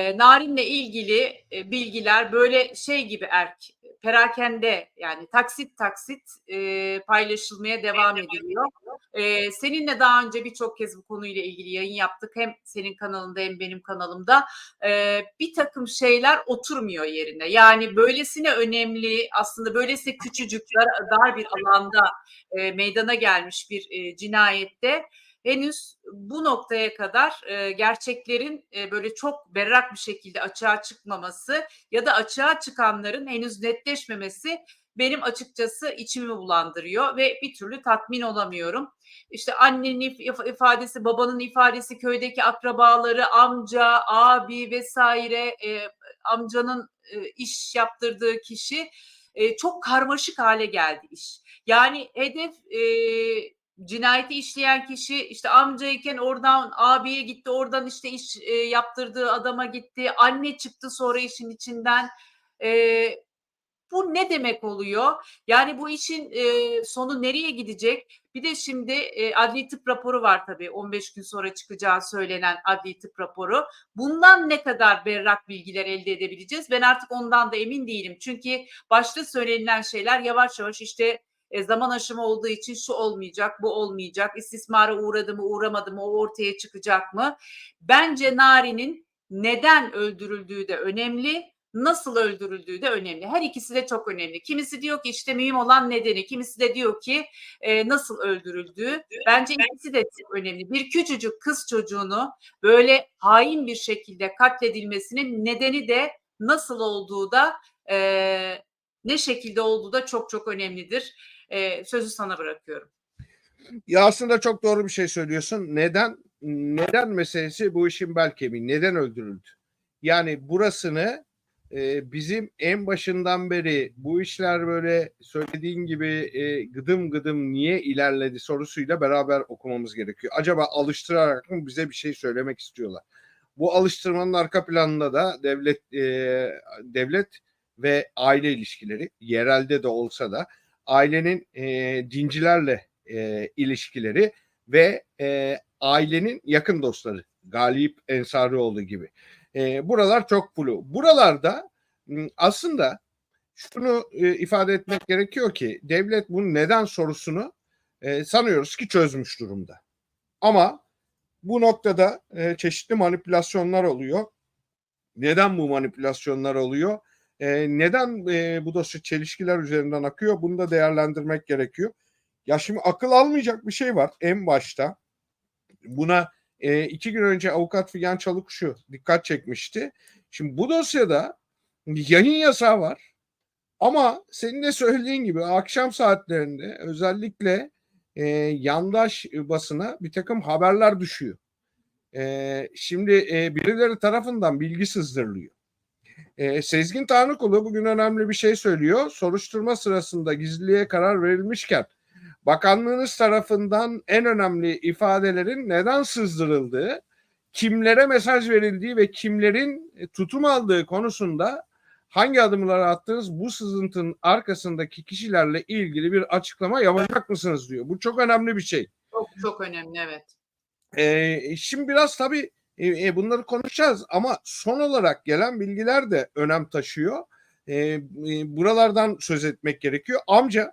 E, Narin'le ilgili e, bilgiler böyle şey gibi erk perakende yani taksit taksit e, paylaşılmaya devam ediliyor. E, seninle daha önce birçok kez bu konuyla ilgili yayın yaptık. Hem senin kanalında hem benim kanalımda. E, bir takım şeyler oturmuyor yerine. Yani böylesine önemli aslında böylesine küçücük dar, dar bir alanda e, meydana gelmiş bir e, cinayette henüz bu noktaya kadar e, gerçeklerin e, böyle çok berrak bir şekilde açığa çıkmaması ya da açığa çıkanların henüz netleşmemesi benim açıkçası içimi bulandırıyor ve bir türlü tatmin olamıyorum. İşte annenin if- ifadesi, babanın ifadesi, köydeki akrabaları, amca, abi vesaire, e, amcanın e, iş yaptırdığı kişi e, çok karmaşık hale geldi iş. Yani hedef e, cinayeti işleyen kişi işte amcayken oradan abiye gitti, oradan işte iş e, yaptırdığı adama gitti, anne çıktı sonra işin içinden. E, bu ne demek oluyor? Yani bu işin e, sonu nereye gidecek? Bir de şimdi e, adli tıp raporu var tabii 15 gün sonra çıkacağı söylenen adli tıp raporu. Bundan ne kadar berrak bilgiler elde edebileceğiz? Ben artık ondan da emin değilim. Çünkü başta söylenilen şeyler yavaş yavaş işte e, zaman aşımı olduğu için şu olmayacak, bu olmayacak, istismara uğradı mı, uğramadı mı, o ortaya çıkacak mı? Bence Nari'nin neden öldürüldüğü de önemli, nasıl öldürüldüğü de önemli. Her ikisi de çok önemli. Kimisi diyor ki işte mühim olan nedeni, kimisi de diyor ki e, nasıl öldürüldüğü. Bence ikisi de çok önemli. Bir küçücük kız çocuğunu böyle hain bir şekilde katledilmesinin nedeni de nasıl olduğu da e, ne şekilde olduğu da çok çok önemlidir. E, sözü sana bırakıyorum. Ya aslında çok doğru bir şey söylüyorsun. Neden? Neden meselesi bu işin bel kemiği. Neden öldürüldü? Yani burasını e, bizim en başından beri bu işler böyle söylediğin gibi e, gıdım gıdım niye ilerledi sorusuyla beraber okumamız gerekiyor. Acaba alıştırarak mı bize bir şey söylemek istiyorlar? Bu alıştırmanın arka planında da devlet e, devlet ve aile ilişkileri yerelde de olsa da ailenin e, dincilerle e, ilişkileri ve e, ailenin yakın dostları Galip Ensarioğlu gibi. E, buralar çok flu. Buralarda aslında şunu e, ifade etmek gerekiyor ki devlet bunu neden sorusunu e, sanıyoruz ki çözmüş durumda. Ama bu noktada e, çeşitli manipülasyonlar oluyor. Neden bu manipülasyonlar oluyor? E, neden e, bu dosya çelişkiler üzerinden akıyor? Bunu da değerlendirmek gerekiyor. Ya şimdi akıl almayacak bir şey var en başta. Buna e, iki gün önce avukat Figen Çalıkuşu dikkat çekmişti. Şimdi bu dosyada yayın yasağı var. Ama senin de söylediğin gibi akşam saatlerinde özellikle e, yandaş basına bir takım haberler düşüyor. E, şimdi e, birileri tarafından bilgi sızdırılıyor. E, Sezgin Tanrıkulu bugün önemli bir şey söylüyor. Soruşturma sırasında gizliliğe karar verilmişken bakanlığınız tarafından en önemli ifadelerin neden sızdırıldığı, kimlere mesaj verildiği ve kimlerin tutum aldığı konusunda hangi adımları attınız bu sızıntının arkasındaki kişilerle ilgili bir açıklama yapacak mısınız diyor. Bu çok önemli bir şey. Çok çok önemli evet. Ee, şimdi biraz tabii e, bunları konuşacağız ama son olarak gelen bilgiler de önem taşıyor. E, e, buralardan söz etmek gerekiyor. Amca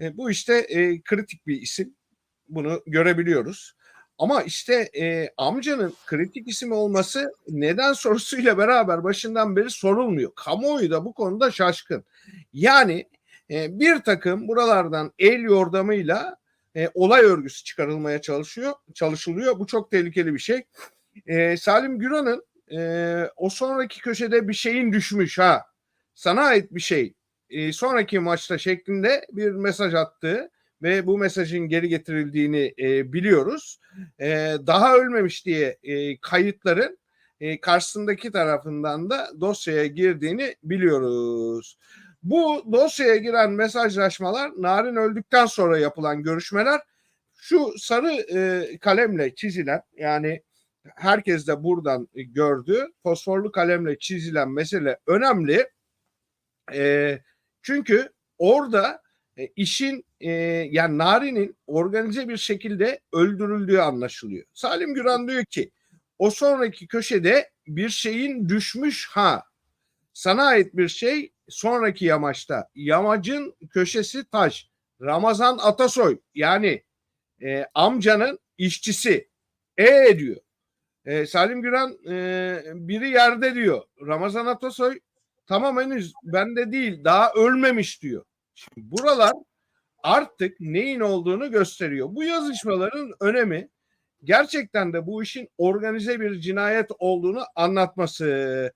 e, bu işte e, kritik bir isim. Bunu görebiliyoruz. Ama işte e, amcanın kritik isim olması neden sorusuyla beraber başından beri sorulmuyor. Kamuoyu da bu konuda şaşkın. Yani e, bir takım buralardan el yordamıyla e, olay örgüsü çıkarılmaya çalışıyor, çalışılıyor. Bu çok tehlikeli bir şey. E, Salim Güran'ın e, o sonraki köşede bir şeyin düşmüş ha. Sana ait bir şey. E, sonraki maçta şeklinde bir mesaj attığı ve bu mesajın geri getirildiğini e, biliyoruz. E, daha ölmemiş diye e, kayıtların e, karşısındaki tarafından da dosyaya girdiğini biliyoruz. Bu dosyaya giren mesajlaşmalar Narin öldükten sonra yapılan görüşmeler şu sarı e, kalemle çizilen yani herkes de buradan gördü. Fosforlu kalemle çizilen mesele önemli. E, çünkü orada e, işin e, yani Nari'nin organize bir şekilde öldürüldüğü anlaşılıyor. Salim Güran diyor ki o sonraki köşede bir şeyin düşmüş ha sana ait bir şey sonraki yamaçta yamacın köşesi taş Ramazan Atasoy yani e, amcanın işçisi e diyor. E, Salim Güran e, biri yerde diyor. Ramazan Atasoy tamam henüz bende değil daha ölmemiş diyor. Şimdi buralar artık neyin olduğunu gösteriyor. Bu yazışmaların önemi gerçekten de bu işin organize bir cinayet olduğunu anlatması.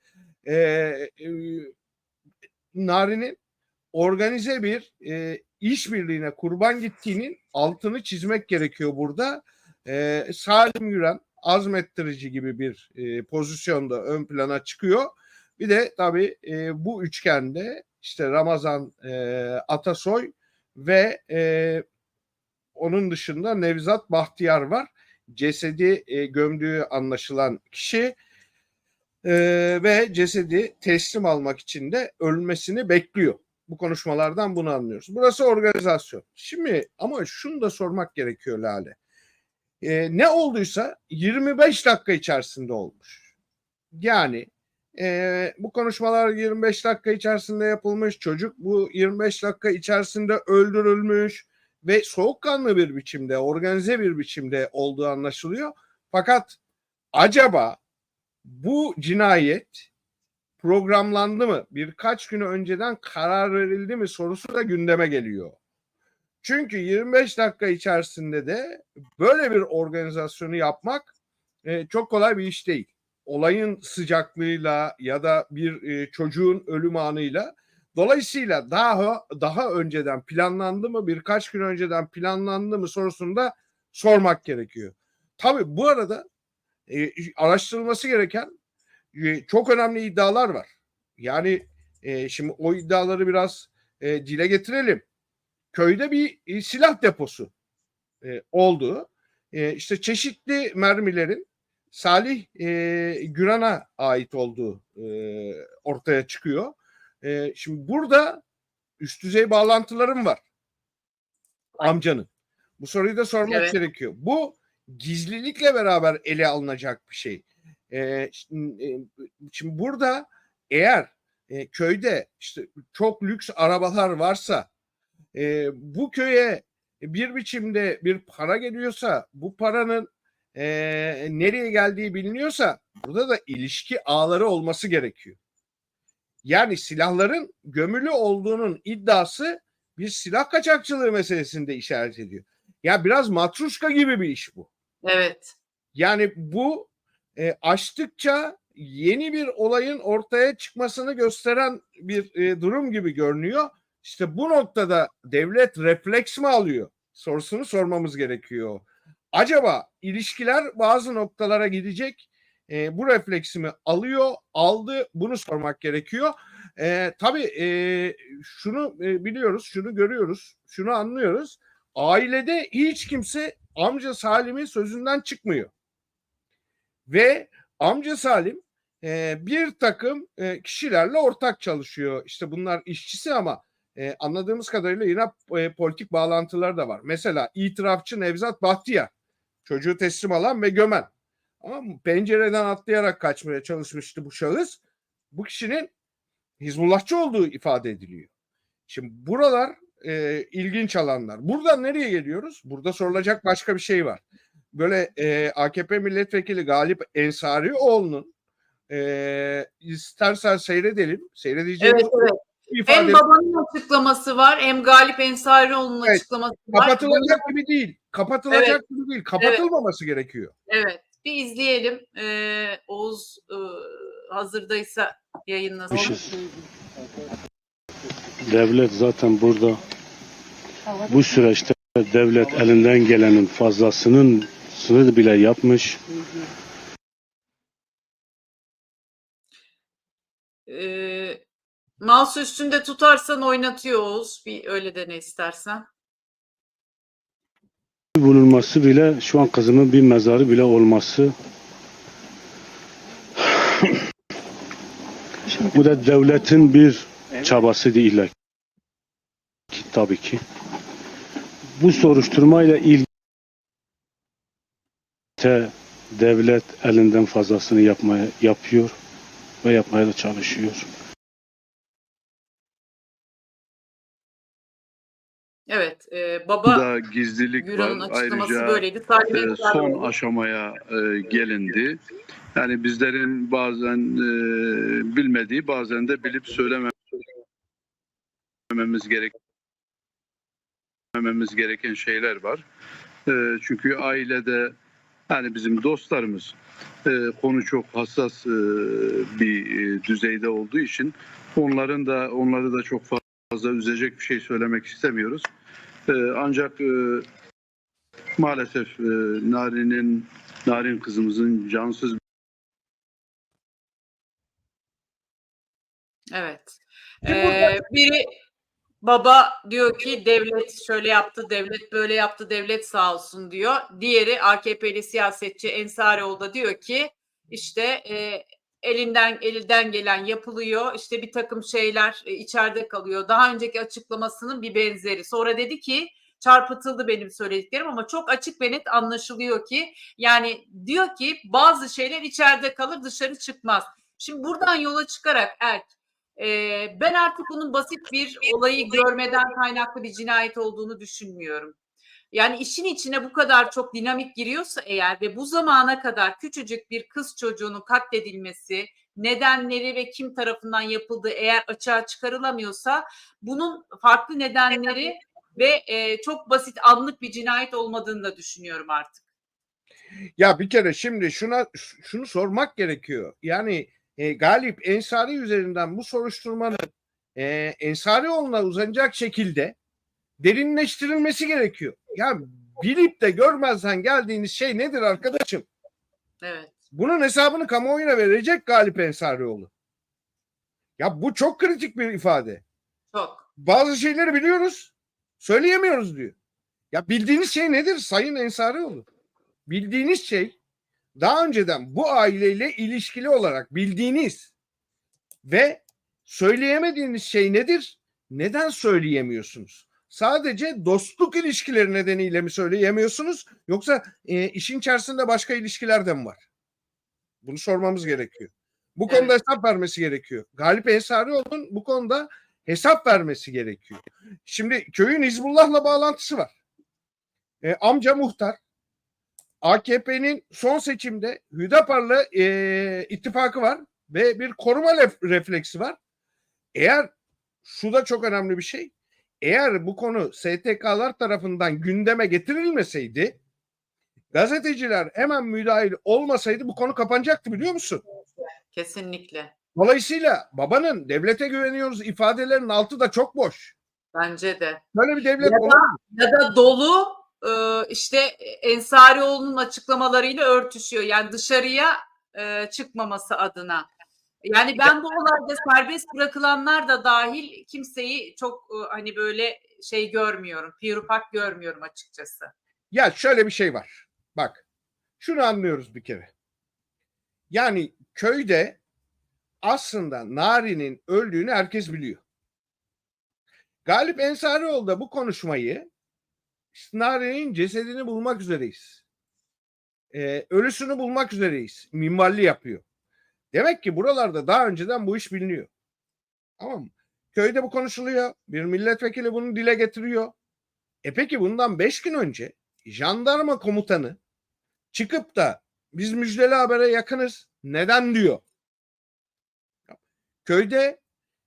Ee, e, Nari'nin organize bir e, işbirliğine kurban gittiğinin altını çizmek gerekiyor burada. Ee, Salim Güren azmettirici gibi bir e, pozisyonda ön plana çıkıyor. Bir de tabii e, bu üçgende işte Ramazan e, Atasoy ve e, onun dışında Nevzat Bahtiyar var. Cesedi e, gömdüğü anlaşılan kişi e, ve cesedi teslim almak için de ölmesini bekliyor. Bu konuşmalardan bunu anlıyoruz. Burası organizasyon. Şimdi ama şunu da sormak gerekiyor Lale. E, ne olduysa 25 dakika içerisinde olmuş. Yani e, bu konuşmalar 25 dakika içerisinde yapılmış. Çocuk bu 25 dakika içerisinde öldürülmüş ve soğukkanlı bir biçimde, organize bir biçimde olduğu anlaşılıyor. Fakat acaba bu cinayet programlandı mı? Birkaç gün önceden karar verildi mi sorusu da gündeme geliyor. Çünkü 25 dakika içerisinde de böyle bir organizasyonu yapmak e, çok kolay bir iş değil olayın sıcaklığıyla ya da bir e, çocuğun ölüm anıyla dolayısıyla daha daha önceden planlandı mı birkaç gün önceden planlandı mı sorusunu da sormak gerekiyor. Tabii bu arada e, araştırılması gereken e, çok önemli iddialar var. Yani e, şimdi o iddiaları biraz e, dile getirelim. Köyde bir e, silah deposu e, oldu. E, işte çeşitli mermilerin Salih e, Güran'a ait olduğu e, ortaya çıkıyor. E, şimdi burada üst düzey bağlantılarım var amcanın. Bu soruyu da sormak Evet. gerekiyor. Bu gizlilikle beraber ele alınacak bir şey. E, şimdi, e, şimdi burada eğer e, köyde işte çok lüks arabalar varsa e, bu köye bir biçimde bir para geliyorsa bu paranın e, nereye geldiği biliniyorsa burada da ilişki ağları olması gerekiyor. Yani silahların gömülü olduğunun iddiası bir silah kaçakçılığı meselesinde işaret ediyor. Ya biraz matruşka gibi bir iş bu. Evet. Yani bu e, açtıkça yeni bir olayın ortaya çıkmasını gösteren bir e, durum gibi görünüyor. İşte bu noktada devlet refleks mi alıyor? Sorusunu sormamız gerekiyor. Acaba ilişkiler bazı noktalara gidecek. E, bu refleksimi alıyor, aldı. Bunu sormak gerekiyor. E, tabii e, şunu e, biliyoruz, şunu görüyoruz, şunu anlıyoruz. Ailede hiç kimse amca Salim'in sözünden çıkmıyor. Ve amca Salim e, bir takım e, kişilerle ortak çalışıyor. İşte bunlar işçisi ama e, anladığımız kadarıyla yine e, politik bağlantıları da var. Mesela itirafçı Nevzat Bahtiyar çocuğu teslim alan ve gömen. Ama pencereden atlayarak kaçmaya çalışmıştı bu şahıs. Bu kişinin Hizbullahçı olduğu ifade ediliyor. Şimdi buralar e, ilginç alanlar. Buradan nereye geliyoruz? Burada sorulacak başka bir şey var. Böyle e, AKP milletvekili Galip Ensarioğlu'nun e, istersen seyredelim. Seyredeceğimiz Evet, evet. İfade Hem babanın açıklaması var hem Galip Ensarioğlu'nun Evet, açıklaması var. kapatılacak gibi değil. Kapatılacak Evet. gibi değil. Kapatılmaması gerekiyor. Evet. Bir izleyelim. Ee, Oğuz e, hazırdaysa yayınlasın. Mişiz. Devlet zaten burada bu süreçte devlet elinden gelenin fazlasının sınır bile yapmış. Ee, mouse üstünde tutarsan oynatıyor Oğuz. Bir öyle dene istersen. bulunması bile şu an kızımın bir mezarı bile olması bu da devletin bir çabası değil ki tabii ki. Bu soruşturmayla ilgili devlet elinden fazlasını yapmaya yapıyor ve yapmaya da çalışıyor. Evet, e, baba da gizlilik Güral'ın var. açıklaması Ayrıca böyleydi. E, son oldu. aşamaya e, gelindi. Yani bizlerin bazen e, bilmediği, bazen de bilip söylemememiz gerekmememiz gereken şeyler var. E, çünkü ailede yani bizim dostlarımız e, konu çok hassas e, bir e, düzeyde olduğu için onların da onları da çok fazla üzecek bir şey söylemek istemiyoruz. E, ancak e, maalesef e, Narin'in Narin kızımızın cansız Evet. Ee, biri baba diyor ki devlet şöyle yaptı, devlet böyle yaptı, devlet sağ olsun diyor. Diğeri AKP'li siyasetçi Ensarioğlu da diyor ki işte e, elinden elinden gelen yapılıyor. İşte bir takım şeyler e, içeride kalıyor. Daha önceki açıklamasının bir benzeri. Sonra dedi ki çarpıtıldı benim söylediklerim ama çok açık ve net anlaşılıyor ki yani diyor ki bazı şeyler içeride kalır dışarı çıkmaz. Şimdi buradan yola çıkarak Erk ee, ben artık bunun basit bir olayı görmeden kaynaklı bir cinayet olduğunu düşünmüyorum. Yani işin içine bu kadar çok dinamik giriyorsa eğer ve bu zamana kadar küçücük bir kız çocuğunun katledilmesi, nedenleri ve kim tarafından yapıldığı eğer açığa çıkarılamıyorsa bunun farklı nedenleri ve e, çok basit anlık bir cinayet olmadığını da düşünüyorum artık. Ya bir kere şimdi şuna şunu sormak gerekiyor. Yani e, Galip Ensari üzerinden bu soruşturmanın e, Ensarioğlu'na uzanacak şekilde derinleştirilmesi gerekiyor. Ya bilip de görmezden geldiğiniz şey nedir arkadaşım? Evet. Bunun hesabını kamuoyuna verecek Galip Ensarioğlu. Ya bu çok kritik bir ifade. Çok. Bazı şeyleri biliyoruz, söyleyemiyoruz diyor. Ya bildiğiniz şey nedir Sayın Ensarioğlu? Bildiğiniz şey daha önceden bu aileyle ilişkili olarak bildiğiniz ve söyleyemediğiniz şey nedir? Neden söyleyemiyorsunuz? Sadece dostluk ilişkileri nedeniyle mi söyleyemiyorsunuz? Yoksa e, işin içerisinde başka ilişkiler de mi var? Bunu sormamız gerekiyor. Bu konuda hesap vermesi gerekiyor. Galip Ensarioğlu'nun bu konuda hesap vermesi gerekiyor. Şimdi köyün Hizbullah'la bağlantısı var. E, amca muhtar. AKP'nin son seçimde Hüdapar'la e, ittifakı var ve bir koruma ref- refleksi var. Eğer şu da çok önemli bir şey. Eğer bu konu STK'lar tarafından gündeme getirilmeseydi gazeteciler hemen müdahil olmasaydı bu konu kapanacaktı biliyor musun? Kesinlikle. Dolayısıyla babanın devlete güveniyoruz ifadelerinin altı da çok boş. Bence de. Böyle bir devlet Ya da- ya da dolu e, işte Ensarioğlu'nun açıklamalarıyla örtüşüyor. Yani dışarıya e, çıkmaması adına. Yani ben bu olayda serbest bırakılanlar da dahil kimseyi çok hani böyle şey görmüyorum. Pirupak görmüyorum açıkçası. Ya şöyle bir şey var. Bak şunu anlıyoruz bir kere. Yani köyde aslında Nari'nin öldüğünü herkes biliyor. Galip Ensarioğlu da bu konuşmayı Nari'nin cesedini bulmak üzereyiz. Ee, ölüsünü bulmak üzereyiz. Minvalli yapıyor. Demek ki buralarda daha önceden bu iş biliniyor. Tamam mı? Köyde bu konuşuluyor. Bir milletvekili bunu dile getiriyor. E peki bundan beş gün önce jandarma komutanı çıkıp da biz müjdeli habere yakınız. Neden diyor? Köyde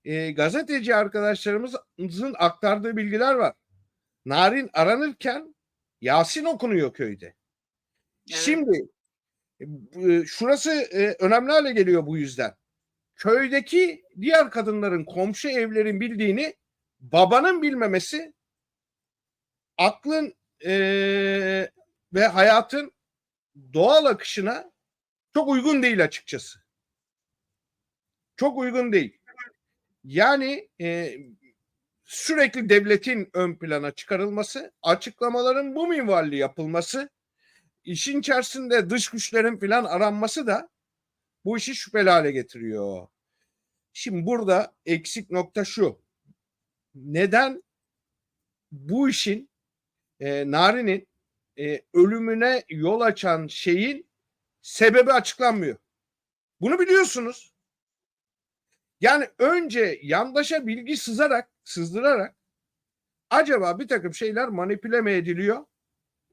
e, gazeteci arkadaşlarımızın aktardığı bilgiler var. Narin aranırken Yasin okunuyor köyde. Evet. Şimdi şurası e, önemli hale geliyor bu yüzden. Köydeki diğer kadınların komşu evlerin bildiğini babanın bilmemesi aklın e, ve hayatın doğal akışına çok uygun değil açıkçası. Çok uygun değil. Yani e, sürekli devletin ön plana çıkarılması, açıklamaların bu minvalli yapılması, işin içerisinde dış güçlerin filan aranması da bu işi şüpheli hale getiriyor. Şimdi burada eksik nokta şu. Neden bu işin e, Nari'nin e, ölümüne yol açan şeyin sebebi açıklanmıyor. Bunu biliyorsunuz. Yani önce yandaşa bilgi sızarak, sızdırarak acaba bir takım şeyler manipüle mi ediliyor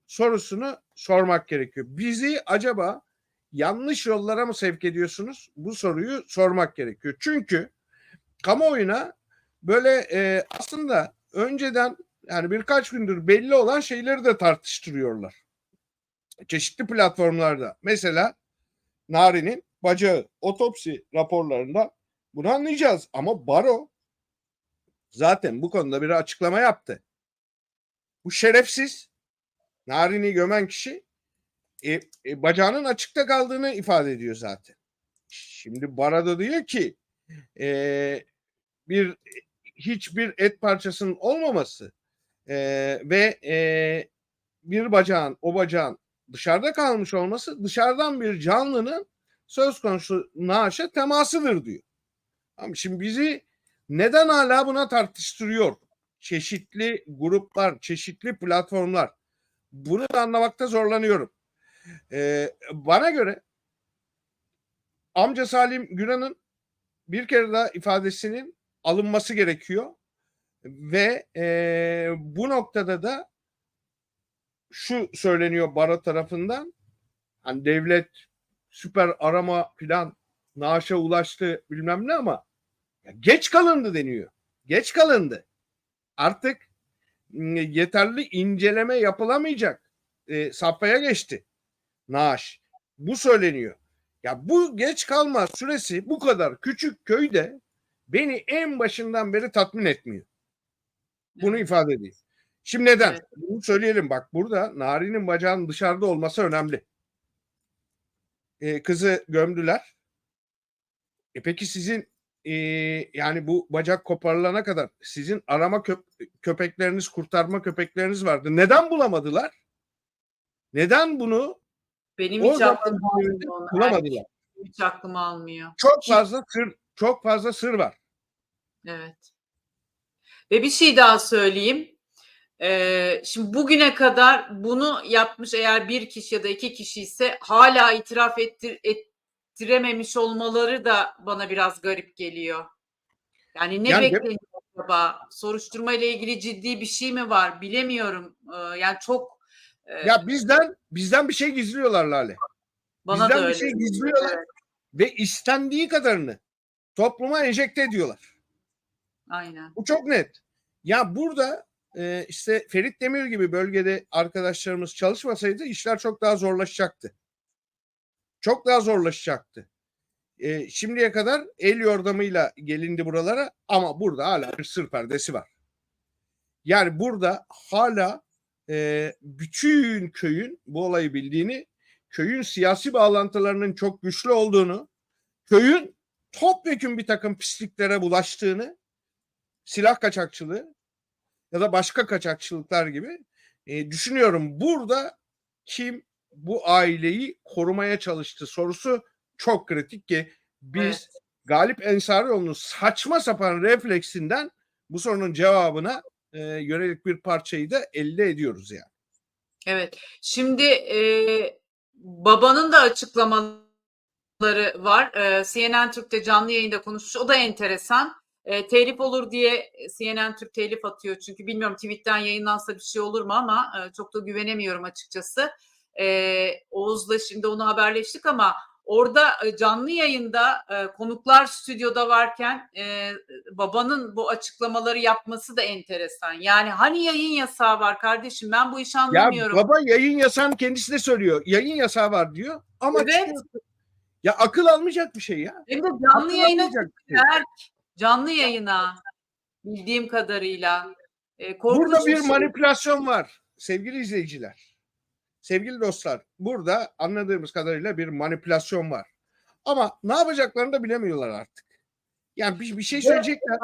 sorusunu sormak gerekiyor. Bizi acaba yanlış yollara mı sevk ediyorsunuz? Bu soruyu sormak gerekiyor. Çünkü kamuoyuna böyle e, aslında önceden yani birkaç gündür belli olan şeyleri de tartıştırıyorlar. Çeşitli platformlarda. Mesela Nari'nin bacağı otopsi raporlarında bunu anlayacağız. Ama Baro zaten bu konuda bir açıklama yaptı. Bu şerefsiz Narin'i gömen kişi e, e, bacağının açıkta kaldığını ifade ediyor zaten. Şimdi Barada diyor ki e, bir hiçbir et parçasının olmaması e, ve e, bir bacağın o bacağın dışarıda kalmış olması dışarıdan bir canlının söz konusu naaşa temasıdır diyor. Ama şimdi bizi neden hala buna tartıştırıyor? Çeşitli gruplar, çeşitli platformlar. Bunu da anlamakta zorlanıyorum. Ee, bana göre amca Salim Güran'ın bir kere daha ifadesinin alınması gerekiyor ve e, bu noktada da şu söyleniyor Baro tarafından hani devlet süper arama plan naaşa ulaştı bilmem ne ama ya geç kalındı deniyor. Geç kalındı. Artık yeterli inceleme yapılamayacak. E, safhaya geçti. Naaş. Bu söyleniyor. Ya bu geç kalma süresi bu kadar küçük köyde beni en başından beri tatmin etmiyor. Bunu ifade edeyim. Şimdi neden? Evet. Bunu söyleyelim bak burada Nari'nin bacağının dışarıda olması önemli. Ee, kızı gömdüler. E peki sizin e, yani bu bacak koparılana kadar sizin arama köp- köpekleriniz, kurtarma köpekleriniz vardı. Neden bulamadılar? Neden bunu Benim o hiç zaman aklım almıyor bulamadılar? Hiç aklım almıyor. Çok fazla sır, çok fazla sır var. Evet. Ve bir şey daha söyleyeyim. Ee, şimdi bugüne kadar bunu yapmış eğer bir kişi ya da iki kişi ise hala itiraf ettir, ettirememiş olmaları da bana biraz garip geliyor. Yani ne Yani- bekleniyor acaba? Soruşturma ile ilgili ciddi bir şey mi var? Bilemiyorum. Ee, yani çok e, Ya bizden bizden bir şey gizliyorlar Lale. bana bizden da bir öyle. şey geliyor. gizliyorlar. Evet, Ve istendiği kadarını topluma enjekte ediyorlar. aynen. Bu çok net. Ya burada e, işte Ferit Demir gibi bölgede arkadaşlarımız çalışmasaydı işler çok daha zorlaşacaktı. Çok daha zorlaşacaktı. E, şimdiye kadar el yordamıyla gelindi buralara ama burada hala bir sır perdesi var. Yani burada hala e, bütün köyün bu olayı bildiğini, köyün siyasi bağlantılarının çok güçlü olduğunu, köyün topyekun bir takım pisliklere bulaştığını, silah kaçakçılığı ya da başka kaçakçılıklar gibi e, düşünüyorum. Burada kim bu aileyi korumaya çalıştı sorusu çok kritik ki biz Evet. Galip Ensarioğlu'nun saçma sapan refleksinden bu sorunun cevabına e, yönelik bir parçayı da elde ediyoruz yani. Evet. Şimdi e, babanın da açıklamaları var. E, CNN Türk'te canlı yayında konuşmuş. O da enteresan. E, telif olur diye CNN Türk telif atıyor. Çünkü bilmiyorum tweetten yayınlansa bir şey olur mu ama e, çok da güvenemiyorum açıkçası. E, Oğuz'la şimdi onu haberleştik ama orada e, canlı yayında e, konuklar stüdyoda varken e, babanın bu açıklamaları yapması da enteresan. Yani hani yayın yasağı var kardeşim ben bu işi Ya anlamıyorum. baba yayın yasağını kendisi de söylüyor. Yayın yasağı var diyor ama Evet. çıkıyor. ya akıl almayacak bir şey ya. Hem de canlı Akıl yayına şey. Canlı yayına bildiğim kadarıyla. E, Burada bir şey. manipülasyon var sevgili izleyiciler. Sevgili dostlar burada anladığımız kadarıyla bir manipülasyon var. Ama ne yapacaklarını da bilemiyorlar artık. Yani bir, bir şey söyleyecekler.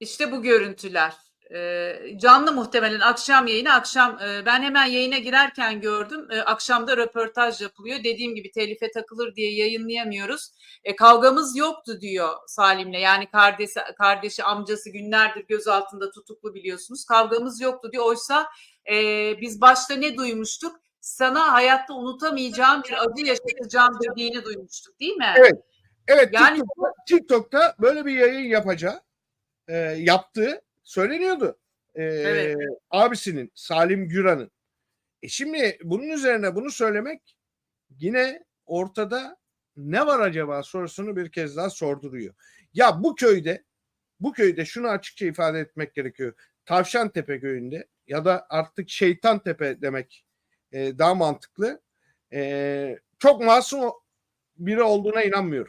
İşte bu görüntüler. Ee, canlı muhtemelen akşam yayını akşam e, ben hemen yayına girerken gördüm. E, akşamda röportaj yapılıyor. Dediğim gibi telife takılır diye yayınlayamıyoruz. E, kavgamız yoktu diyor Salim'le. Yani kardeşi, kardeşi amcası günlerdir gözaltında tutuklu biliyorsunuz. Kavgamız yoktu diyor. Oysa e, biz başta ne duymuştuk? sana hayatta unutamayacağım bir acı yaşatacağım dediğini duymuştuk değil mi? Evet. Evet Yani- TikTok'ta, TikTok'ta böyle bir yayın yapacağı e, yaptığı söyleniyordu. E, Evet. Abisinin Salim Güran'ın. E şimdi bunun üzerine bunu söylemek yine ortada ne var acaba sorusunu bir kez daha sorduruyor. Ya bu köyde bu köyde şunu açıkça ifade etmek gerekiyor. Tavşantepe köyünde ya da artık Şeytantepe demek e, daha mantıklı. E, çok masum biri olduğuna inanmıyorum.